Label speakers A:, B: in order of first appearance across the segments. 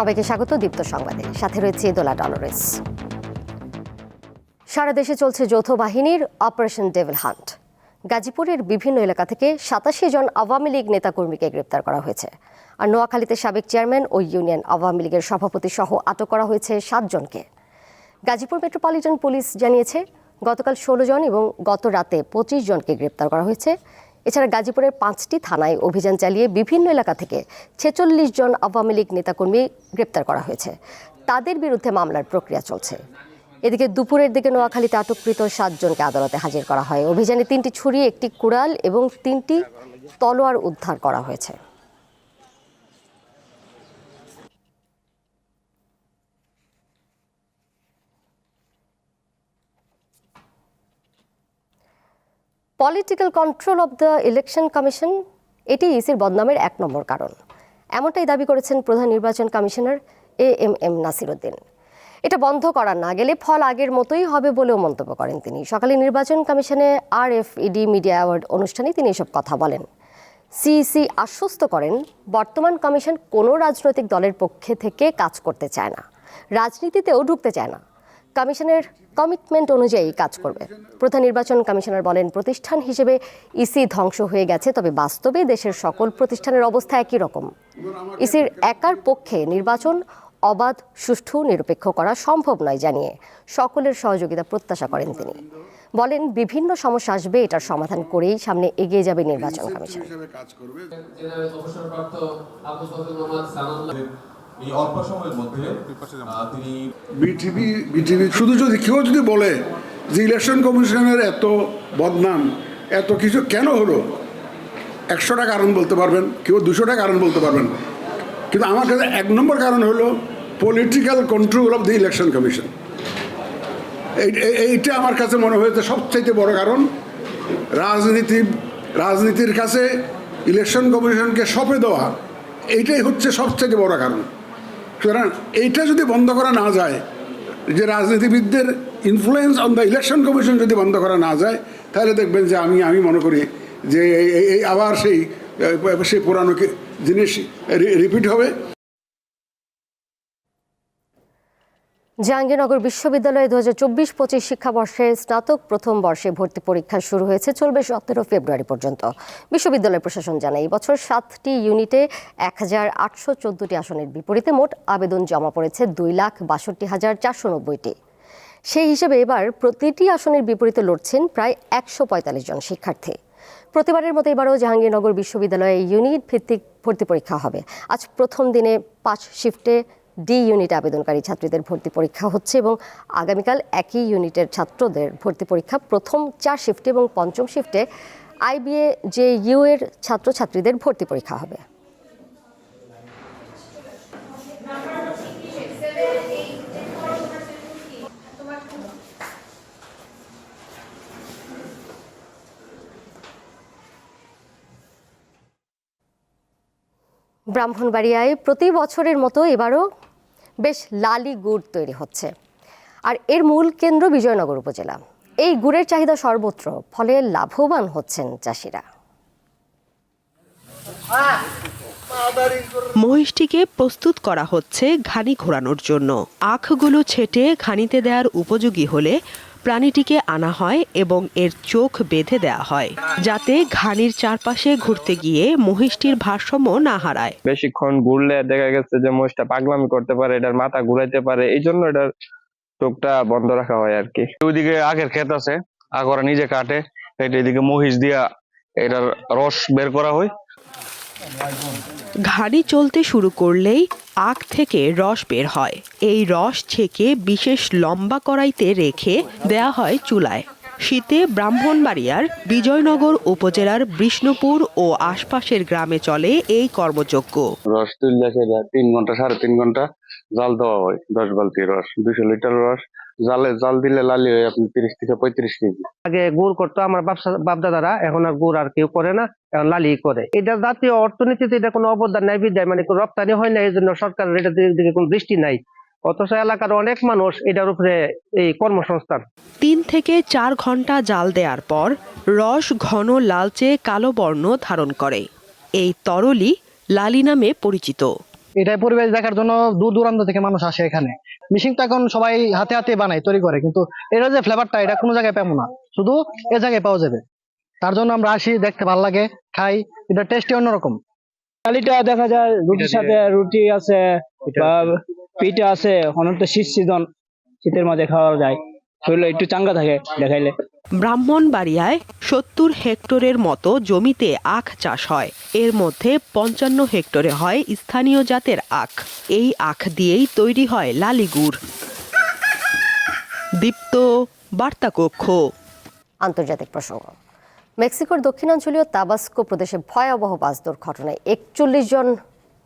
A: সবাইকে স্বাগত দীপ্ত সংবাদে। সাথে রয়েছে দোলা ডলরেস। সারা দেশে চলছে যৌথ বাহিনীর অপারেশন ডেভিল হান্ট। গাজীপুরের বিভিন্ন এলাকা থেকে সাতাশি জন আওয়ামী লীগ নেতাকর্মীকে গ্রেপ্তার করা হয়েছে। আর নোয়াখালীতে সাবেক চেয়ারম্যান ও ইউনিয়ন আওয়ামী লীগের সভাপতি সহ আটক করা হয়েছে সাতজনকে গাজীপুর মেট্রোপলিটন পুলিশ জানিয়েছে, গতকাল ষোলো জন এবং গত রাতে পঁচিশ জনকে গ্রেপ্তার করা হয়েছে। এছাড়া গাজীপুরের পাঁচটি থানায় অভিযান চালিয়ে বিভিন্ন এলাকা থেকে ছেচল্লিশ জন আওয়ামী লীগ নেতাকর্মী গ্রেপ্তার করা হয়েছে। তাদের বিরুদ্ধে মামলার প্রক্রিয়া চলছে। এদিকে দুপুরের দিকে নোয়াখালীতে আটককৃত সাতজনকে আদালতে হাজির করা হয়। অভিযানে তিনটি ছুরি, একটি কুড়াল এবং তিনটি তলোয়ার উদ্ধার করা হয়েছে। Political control of the election commission এটি ইসির বদনামের এক নম্বর কারণ। এমনটাই দাবি করেছেন প্রধান নির্বাচন commissioner A M M Nasiruddin. এটা বন্ধ করা না গেলে ফল আগের মতোই হবে বলেও মন্তব্য করেন তিনি। সকালে নির্বাচন কমিশনে R F ED media award অনুষ্ঠানে তিনি এসব কথা বলেন। সিইসি আশ্বস্ত করেন, বর্তমান কমিশন কোনো রাজনৈতিক দলের পক্ষে থেকে কাজ করতে চায় না। রাজনীতিতেও ঢুকতে চায় না। কমিশনের কমিটমেন্ট অনুযায়ী কাজ করবে। প্রধান নির্বাচন কমিশনার বলেন, প্রতিষ্ঠান হিসেবে ইসি ধ্বংস হয়ে গেছে, তবে বাস্তবে দেশের সকল প্রতিষ্ঠানের অবস্থা একই রকম। ইসির একার পক্ষে নির্বাচন অবাধ, সুষ্ঠু, নিরপেক্ষ করা সম্ভব নয় জানিয়ে সকলের সহযোগিতা প্রত্যাশা করেন তিনি। বলেন, বিভিন্ন সমস্যা আসবে, এটার সমাধান করেই সামনে এগিয়ে যাবে নির্বাচন কমিশন।
B: এই অল্প সময়ের মধ্যে তিনি
C: বিটিভি বিটিভি, শুধু যদি, কেউ যদি বলে যে ইলেকশন কমিশনের এত বদনাম, এত কিছু কেন হলো? একশোটা কারণ বলতে পারবেন, কেউ দুশোটা কারণ বলতে পারবেন। কিন্তু আমার কাছে এক নম্বর কারণ হলো political control of the election commission এইটা আমার কাছে মনে হয়েছে সবচাইতে বড় কারণ। রাজনীতি, রাজনীতির কাছে ইলেকশন কমিশনকে সঁপে দেওয়া, এইটাই হচ্ছে সবচেয়ে বড় কারণ। সুতরাং এইটা যদি বন্ধ করা না যায়, যে রাজনীতিবিদদের influence on the election commission যদি বন্ধ করা না যায়, তাহলে দেখবেন যে আমি আমি মনে করি যে এই- আবার সেই সেই পুরানো জিনিস রিপিট হবে।
A: জাহাঙ্গীরনগর বিশ্ববিদ্যালয়ে দু হাজার চব্বিশ পঁচিশ শিক্ষাবর্ষে স্নাতক প্রথম বর্ষে ভর্তি পরীক্ষা শুরু হয়েছে। চলবে সতেরো ফেব্রুয়ারি পর্যন্ত। বিশ্ববিদ্যালয় প্রশাসন জানায়, এই বছর সাতটি ইউনিটে এক হাজার আটশো চোদ্দটি আসনের বিপরীতে মোট আবেদন জমা পড়েছে দুই লাখ বাষট্টি হাজার চারশো নব্বইটি। সেই হিসেবে এবার প্রতিটি আসনের বিপরীতে লড়ছেন প্রায় একশো পঁয়তাল্লিশ জন শিক্ষার্থী। প্রতিবারের মতো এবারও জাহাঙ্গীরনগর বিশ্ববিদ্যালয়ে ইউনিট ভিত্তিক ভর্তি পরীক্ষা হবে। আজ প্রথম দিনে পাঁচ শিফটে ডি ইউনিট আবেদনকারী ছাত্রীদের ভর্তি পরীক্ষা হচ্ছে এবং আগামীকাল একই ইউনিটের ছাত্রদের ভর্তি পরীক্ষা প্রথম চার শিফটে এবং পঞ্চম শিফটে আইবিএ জে ইউ এর ছাত্রছাত্রীদের ভর্তি পরীক্ষা হবে। ব্রাহ্মণবাড়িয়ায় প্রতি বছরের মতো এবারও বেশ লালি গুড় তৈরি হচ্ছে। আর এর মূল কেন্দ্র বিজয়নগর উপজেলা। এই গুড়ের চাহিদা সর্বত্র, ফলে লাভবান হচ্ছেন চাষিরা।
D: মহিষটিকে প্রস্তুত করা হচ্ছে ঘানি ঘোরানোর জন্য। আখগুলো ছেটে ঘানিতে দেওয়ার উপযোগী হলে প্রাণীটিকে আনা হয় এবং এর চোখ বেঁধে দেওয়া হয় যাতে ঘানির চারপাশে ঘুরতে গিয়ে মহিষটির ভারসাম্য না হারায়।
E: বেশিক্ষণ ঘুরলে দেখা গেছে যে মহিষটা পাগলামি করতে পারে এটার মাথা ঘুরাইতে পারে এই জন্য এটার চোখটা বন্ধ রাখা হয় আর কি।
F: ওইদিকে আগের ক্ষেত আছে আগরা নিজে কাটে এটা এদিকে মহিষ দিয়া এটার রস বের করা হয়।
D: ঘানি চলতে শুরু করলেই আখ থেকে রস বের হয়। এই রস ছেঁকে বিশেষ লম্বা কড়াইতে রেখে দেয়া হয় চুলায়। শীতে ব্রাহ্মণবাড়িয়ার বিজয়নগর উপজেলার বিষ্ণুপুর ও আশপাশের গ্রামে চলে এই কর্মযজ্ঞ।
F: রস তুললে তিন ঘণ্টা, সাড়ে তিন ঘণ্টা জাল দেওয়া হয়, দশ বালতি রস, দুশো লিটার রস জালে জাল দিলে লালি হয় আপনি তিরিশ থেকে পঁয়ত্রিশ কেজি।
G: আগে গুড় করতো আমার বাপ দাদারা এখন আর গুড় আর কেউ করে না এখন লালি করে। এটা জাতীয় অর্থনীতিতে এটা কোনো অবদান নাই বিদায় মানে কোনো রপ্তানি হয় না এই জন্য সরকারের এটা দিকে কোনো দৃষ্টি নাই। অথচ এলাকার অনেক মানুষ এটার উপরে এই কর্মসংস্থান।
D: তিন থেকে চার ঘণ্টা জাল দেওয়ার পর রস ঘন লালচে কালো বর্ণ ধারণ করে। এই তরলই লালি নামে পরিচিত।
H: এটাই পরিবেশ দেখার জন্য দূর দূরান্ত থেকে মানুষ আসে এখানে। মিশিং তো এখন সবাই হাতে হাতে বানায় তৈরি করে। কিন্তু এটা যে ফ্লেভারটা এটা কোনো জায়গায় পাবো না। শুধু এ জায়গায় পাওয়া যাবে। তার জন্য আমরা আসি দেখতে ভালো লাগে খাই। এটা টেস্টই অন্যরকম।
I: থালিটা দেখা যায় রুটির সাথে রুটি আছে বা পিঠা আছে অনেক তো শীত সিজন শীতের মাঝে খাওয়া যায়। শরীর একটু চাঙ্গা থাকে দেখাইলে।
D: ব্রাহ্মণবাড়িয়ায় সত্তর হেক্টরের মতো জমিতে আখ চাষ হয়। এর মধ্যে পঞ্চান্ন হেক্টরে হয় স্থানীয় জাতের আখ। এই আখ দিয়েই তৈরি হয় লালি গুড় দীপ্ত বার্তাকক্ষ।
A: আন্তর্জাতিক প্রসঙ্গ। মেক্সিকোর দক্ষিণাঞ্চলীয় তাবাস্কো প্রদেশে ভয়াবহ বাস দুর্ঘটনায় একচল্লিশ জন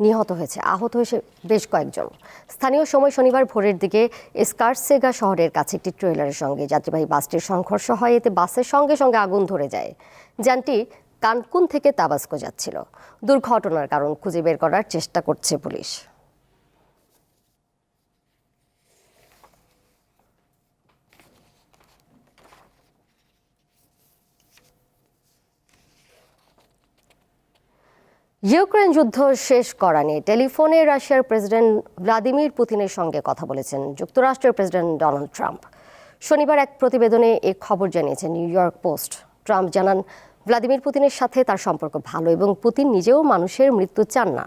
A: নিহত হয়েছে। আহত হয়েছে বেশ কয়েকজন। স্থানীয় সময় শনিবার ভোরের দিকে স্কারসেগা শহরের কাছে একটি ট্রেলারের সঙ্গে যাত্রীবাহী বাসটির সংঘর্ষ হয়। এতে বাসের সঙ্গে সঙ্গে আগুন ধরে যায়। যানটি কানকুন থেকে তাবাস্কো যাচ্ছিল। দুর্ঘটনার কারণ খুঁজে বের করার চেষ্টা করছে পুলিশ। ইউক্রেন যুদ্ধ শেষ করা নিয়ে টেলিফোনে রাশিয়ার প্রেসিডেন্ট ভ্লাদিমির পুতিনের সঙ্গে কথা বলেছেন যুক্তরাষ্ট্রের প্রেসিডেন্ট ডোনাল্ড ট্রাম্প। শনিবার এক প্রতিবেদনে এ খবর জানিয়েছে নিউ ইয়র্ক পোস্ট। ট্রাম্প জানান, ভ্লাদিমির পুতিনের সাথে তার সম্পর্ক ভালো এবং পুতিন নিজেও মানুষের মৃত্যু চান না।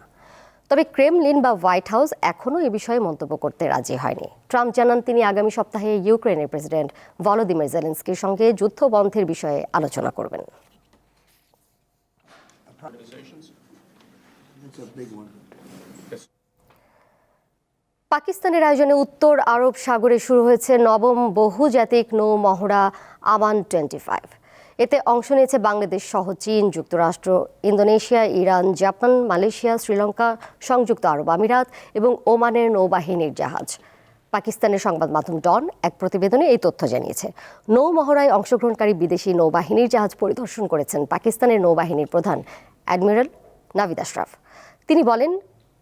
A: তবে ক্রেমলিন বা হোয়াইট হাউস এখনও এ বিষয়ে মন্তব্য করতে রাজি হয়নি। ট্রাম্প জানান, তিনি আগামী সপ্তাহে ইউক্রেনের প্রেসিডেন্ট ভলোদিমির জেলেন্সকির সঙ্গে যুদ্ধ বন্ধের বিষয়ে আলোচনা করবেন। পাকিস্তানের আয়োজনে উত্তর আরব সাগরে শুরু হয়েছে নবম বহুজাতিক নৌ মহড়া আমান টোয়েন্টি ফাইভ। এতে অংশ নিয়েছে বাংলাদেশ সহ চীন যুক্তরাষ্ট্র Indonesia Iran Japan Malaysia Sri Lanka সংযুক্ত আরব আমিরাত এবং ওমানের নৌবাহিনীর জাহাজ। পাকিস্তানের সংবাদ মাধ্যম ডন এক প্রতিবেদনে এই তথ্য জানিয়েছে। নৌ মহড়ায় অংশগ্রহণকারী বিদেশি নৌবাহিনীর জাহাজ পরিদর্শন করেছেন পাকিস্তানের নৌবাহিনীর প্রধান অ্যাডমিরাল নাভিদ আশরাফ। তিনি বলেন,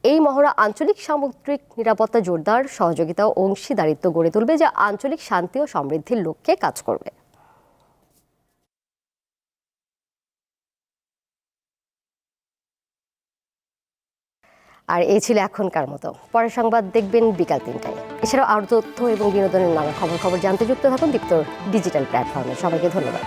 A: এই মহড়া আঞ্চলিক সামুদ্রিক নিরাপত্তা জোরদার, সহযোগিতা ও অংশীদারিত্ব গড়ে তুলবে যা আঞ্চলিক শান্তি ও সমৃদ্ধির লক্ষ্যে কাজ করবে। আর এই ছিল এখনকার মতো। পরের সংবাদ দেখবেন বিকাল তিনটায়। এছাড়াও আরও তথ্য এবং বিনোদনের নানা খবর খবর জানতে যুক্ত থাকুন দীপ্তর ডিজিটাল প্ল্যাটফর্মে। সবাইকে ধন্যবাদ।